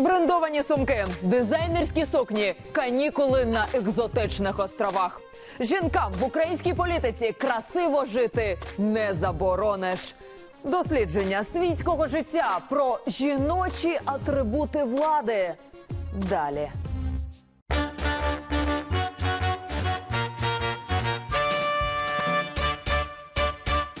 Брендовані сумки, дизайнерські сукні, канікули на екзотичних островах. Жінкам в українській політиці красиво жити не заборониш. Дослідження світського життя про жіночі атрибути влади. Далі.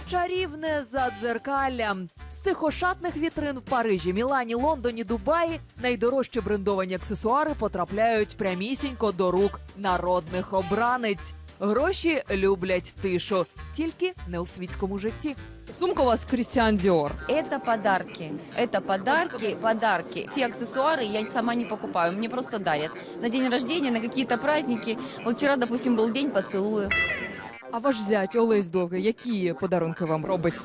Чарівне задзеркалля. З цих ошатних вітрин в Парижі, Мілані, Лондоні, Дубаї найдорожчі брендовані аксесуари потрапляють прямісінько до рук народних обранець. Гроші люблять тишу, тільки не у світському житті. Сумка у вас Крістіан Діор. Это подарки. Это подарки, подарки. Все аксессуары я сама не покупаю, мне просто дарят. На день рождения, на какие-то праздники. Вот вчера, допустим, был день поцелуя. А ваш зять Олесь Довгий, які подарунки вам робить?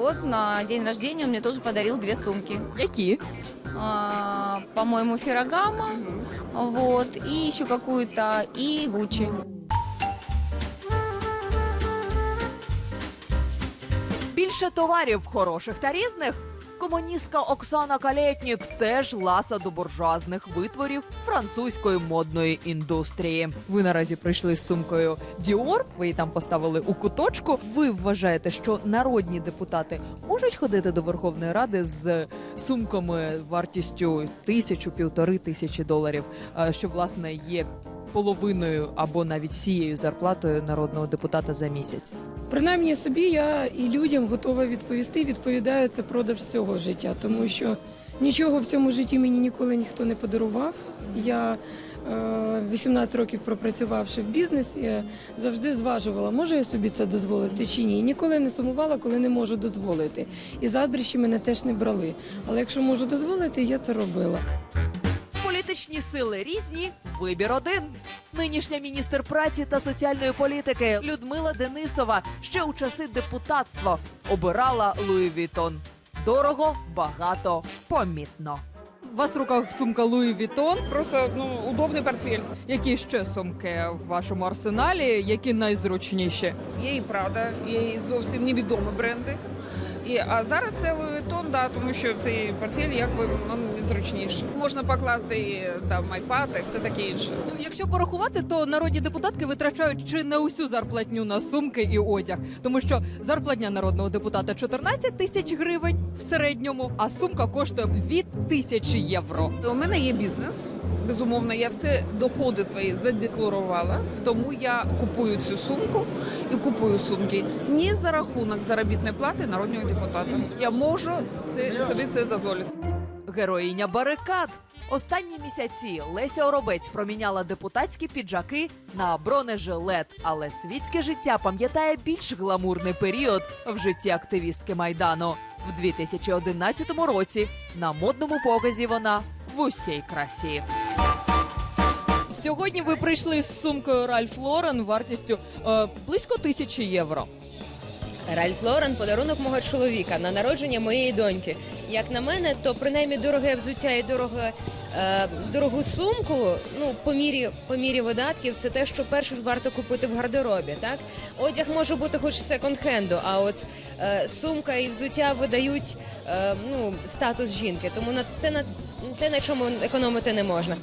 Вот на день рождения он мне тоже подарил две сумки. Які? А, По-моему, Феррагама, вот, и еще какую-то, и Гуччи. Більше товарів хороших та різних. Комуністка Оксана Калєтнік теж ласа до буржуазних витворів французької модної індустрії. Ви наразі прийшли з сумкою Діор. Ви її там поставили у куточку. Ви вважаєте, що народні депутати можуть ходити до Верховної Ради з сумками вартістю тисячу півтори тисячі доларів, е, що власне є половиною або навіть всією зарплатою народного депутата за місяць. Принаймні собі я і людям готова відповісти. Відповідаю це продаж всього життя, тому що нічого в цьому житті мені ніколи ніхто не подарував. Я е, 18 років пропрацювавши в бізнесі, я завжди зважувала, можу я собі це дозволити чи ні. Ніколи не сумувала, коли не можу дозволити. І заздрощі мене теж не брали. Але якщо можу дозволити, я це робила. Політичні сили різні. Вибір один. Нинішня міністр праці та соціальної політики Людмила Денисова ще у часи депутатства обирала Луї Вітон. Дорого, багато, помітно. У вас в руках сумка Луї Вітон. Просто ну, удобний портфель. Які ще сумки в вашому арсеналі? Які найзручніші? Є і правда, є і зовсім невідомі бренди. І, а зараз це Louis Vuitton, да, тому що цей портфель якби ну, незручніший. Можна покласти і там iPad і все таке інше. Ну, якщо порахувати, то народні депутатки витрачають чи не усю зарплатню на сумки і одяг, тому що зарплатня народного депутата 14 тисяч гривень в середньому, а сумка коштує від тисячі євро. У мене є бізнес. Безумовно, я все доходи свої задекларувала, тому я купую цю сумку і купую сумки не за рахунок заробітної плати народного депутата. Я можу собі це дозволити. Героїня барикад. Останні місяці Леся Оробець проміняла депутатські піджаки на бронежилет, але світське життя пам'ятає більш гламурний період в житті активістки майдану. В 2011 році на модному показі вона в усій красі. Сьогодні ви прийшли з сумкою Ральф Лорен вартістю е, близько тисячі євро. Ральф Лорен подарунок мого чоловіка на народження моєї доньки. Як на мене, то принаймні дороге взуття і дороге, е, дорогу сумку, ну по мірі по мірі видатків, це те, що перше варто купити в гардеробі. Так одяг може бути хоч секонд-хенду, а от е, сумка і взуття видають е, ну статус жінки. Тому на те на те на чому економити не можна.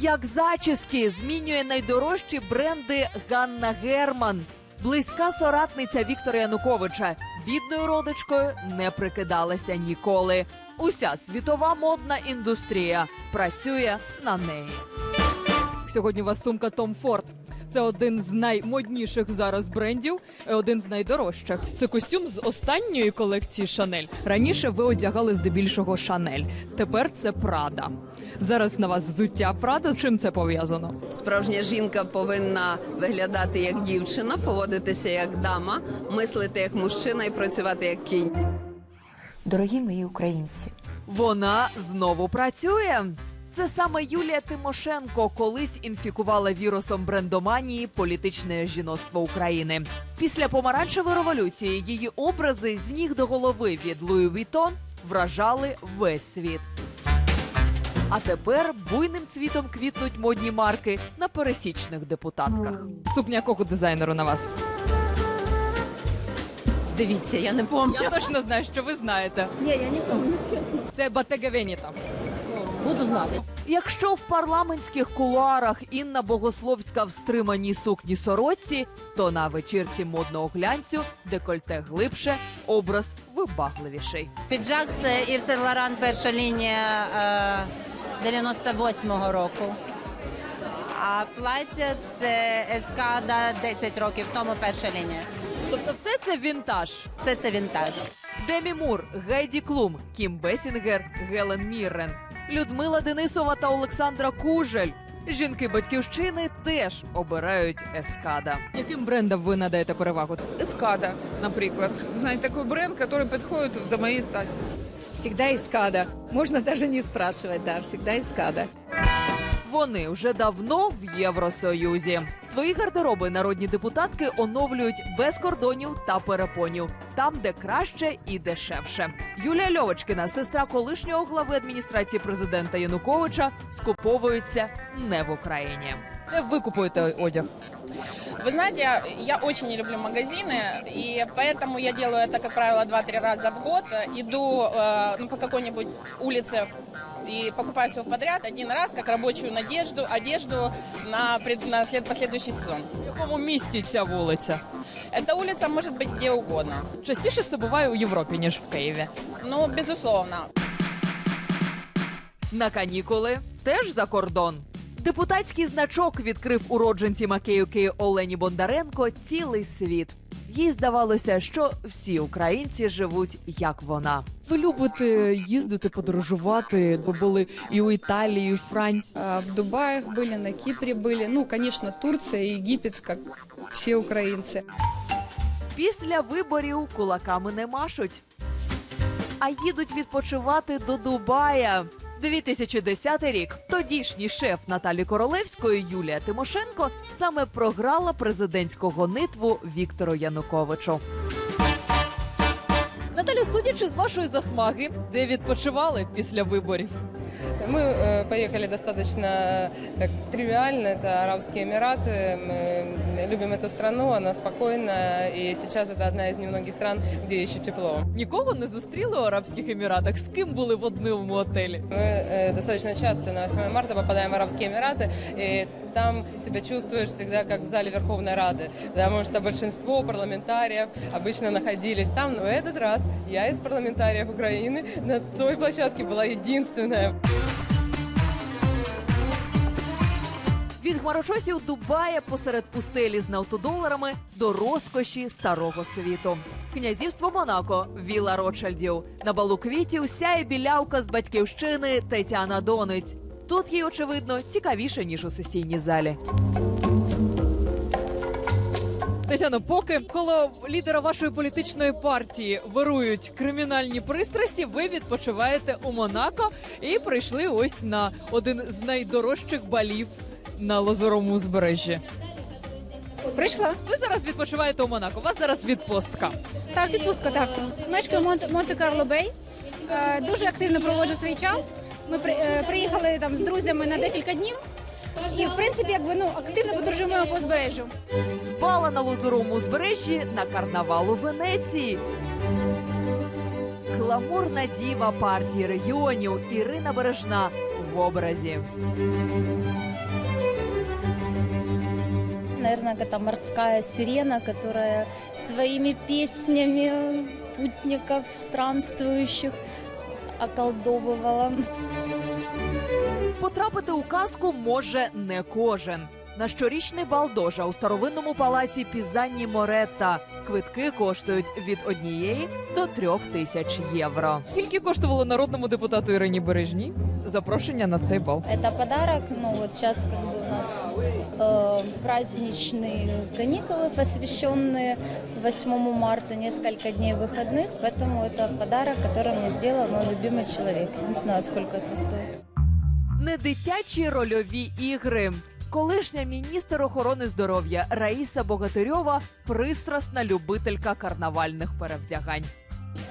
Як зачіски змінює найдорожчі бренди Ганна Герман. Близька соратниця Віктора Януковича бідною родичкою не прикидалася ніколи. Уся світова модна індустрія працює на неї. Сьогодні у вас сумка Том Ford. Це один з наймодніших зараз брендів, е, один з найдорожчих. Це костюм з останньої колекції Шанель. Раніше ви одягали здебільшого Шанель. Тепер це Прада. Зараз на вас взуття Прада. З чим це пов'язано? Справжня жінка повинна виглядати як дівчина, поводитися як дама, мислити як мужчина і працювати як кінь. Дорогі мої українці, Вона знову працює. Це саме Юлія Тимошенко колись інфікувала вірусом брендоманії політичне жіноцтво України. Після помаранчевої революції її образи з ніг до голови від Луї Вітон вражали весь світ. А тепер буйним цвітом квітнуть модні марки на пересічних депутатках. Сукня якого дизайнеру на вас? Дивіться, я не пам'ятаю. Я точно знаю, що ви знаєте. Ні, я не пам'ятаю. Це Батега Веніта. Буду знати. Якщо в парламентських кулуарах Інна Богословська в стриманій сукні сорочці, то на вечірці модного глянцю декольте глибше, образ вибагливіший. Піджак це Ів Сен Лоран перша лінія е, 98-го року. А плаття це Ескада 10 років тому перша лінія. Тобто, все це вінтаж. Це це вінтаж. Демі Мур, Гейді Клум, Кім Бесінгер, Гелен Міррен, Людмила Денисова та Олександра Кужель. Жінки батьківщини теж обирають ескада. Яким брендам ви надаєте перевагу? Эскада, наприклад. Знаете, такой бренд, который подходит до моей стати. Всегда эскада. Можно даже не спрашивать, да, всегда эскада. Вони вже давно в Євросоюзі. Свої гардероби народні депутатки оновлюють без кордонів та перепонів, там, де краще і дешевше. Юлія Льовочкіна, сестра колишнього глави адміністрації президента Януковича, скуповується не в Україні. Де ви купуєте одяг? Вы знаете, я, я очень не люблю магазины, и поэтому я делаю это, как правило, 2-3 раза в год. Иду э, ну, по какой-нибудь улице и покупаю все подряд один раз, как рабочую надежду, одежду на, пред, на след, последующий сезон. В якому місті ця вулиця? Эта улица может быть где угодно. Частіше це буває у Європі ніж в Києві. Ну, безусловно. На канікули теж за кордон. Депутатський значок відкрив уродженці Макеївки Олені Бондаренко цілий світ. Їй здавалося, що всі українці живуть як вона. Ви любите їздити, подорожувати? Ви були і у Італії, і у Франції. А, В Дубаях были, на Кипре были. Ну, конечно, Турция и Египет, как все украинцы. Після виборів кулаками не машуть, а їдуть відпочивати до Дубая. 2010 рік тодішній шеф Наталі Королевської Юлія Тимошенко саме програла президентську гонитву Віктору Януковичу. Наталю, судячи з вашої засмаги, де відпочивали після виборів? Мы э, поехали достаточно так, тривиально. Это Арабские Эмираты. Мы любим эту страну, она спокойна. И сейчас это одна из немногих стран, где еще тепло. Нікого не зустріли у Арабських Еміратах. З ким були в одному отелі? Мы э, достаточно часто на 8 марта попадаем в Арабские Эмираты, и там себя чувствуешь всегда как в зале Верховной Рады, потому что большинство парламентариев обычно находились там, но в этот раз я из парламентариев Украины на той площадке была единственная. Від хмарочосів Дубая посеред пустелі з наутодоларами до розкоші старого світу. Князівство Монако, віла Ротшильдів. На балу квітів сяє білявка з батьківщини Тетяна Донець. Тут їй, очевидно, цікавіше, ніж у сесійній залі. Тетяно, поки коло лідера вашої політичної партії вирують кримінальні пристрасті, ви відпочиваєте у Монако і прийшли ось на один з найдорожчих балів на лазурому узбережжі. Прийшла. Ви зараз відпочиваєте у Монако. У вас зараз відпустка. Так, відпустка, так. Мешкаю Монте- Монте-Карло Бей. Е, Дуже активно проводжу свій час. Ми при- е, приїхали там з друзями на декілька днів. І, в принципі, якби ну активно подорожуємо по узбережжю. З бала на лазуровому узбережжі на карнавал у Венеції. Гламурна діва партії регіонів Ірина Бережна в образі. Наверное, какая-то морская сирена, которая своими песнями путников странствующих околдовывала. Потрапити у казку може не кожен На щорічний бал дожа у старовинному палаці Пізанні Моретта квитки коштують від однієї до трьох тисяч євро. Скільки коштувало народному депутату Ірині Бережній запрошення на цей бал? Это подарок, ну вот сейчас как бы у нас э, праздничные каникулы, посвященные 8 марта, несколько дней выходных, поэтому это подарок, который мне сделал мой любимый человек. Не знаю, сколько это стоит. Не дитячі рольові ігри. Колишня міністр охорони здоров'я Раїса Богатирьова пристрасна любителька карнавальних перевдягань.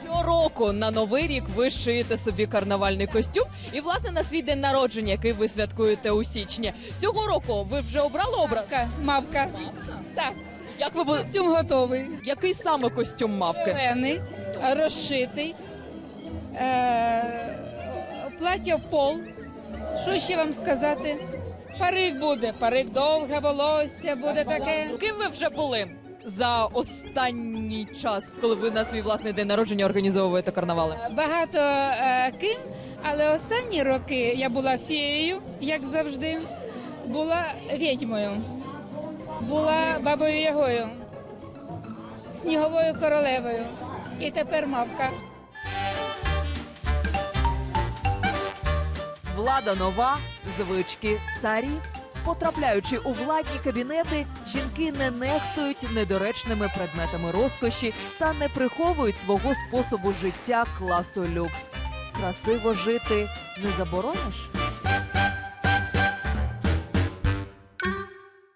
Цього року на новий рік ви шиєте собі карнавальний костюм, і власне на свій день народження, який ви святкуєте у січні. Цього року ви вже обрали образ? Мавка. Так. Як ви будете? Костюм готовий. Який саме костюм мавки? Зелений, розшитий. Е, плаття в пол. Що ще вам сказати? Парик буде, парик довге, волосся буде таке. Ким ви вже були за останній час, коли ви на свій власний день народження організовуєте карнавали? Багато е, ким, але останні роки я була феєю, як завжди, була відьмою, була бабою Ягою, сніговою королевою і тепер мавка. Влада нова, звички старі. Потрапляючи у владні кабінети, жінки не нехтують недоречними предметами розкоші та не приховують свого способу життя класу люкс. Красиво жити не заборониш.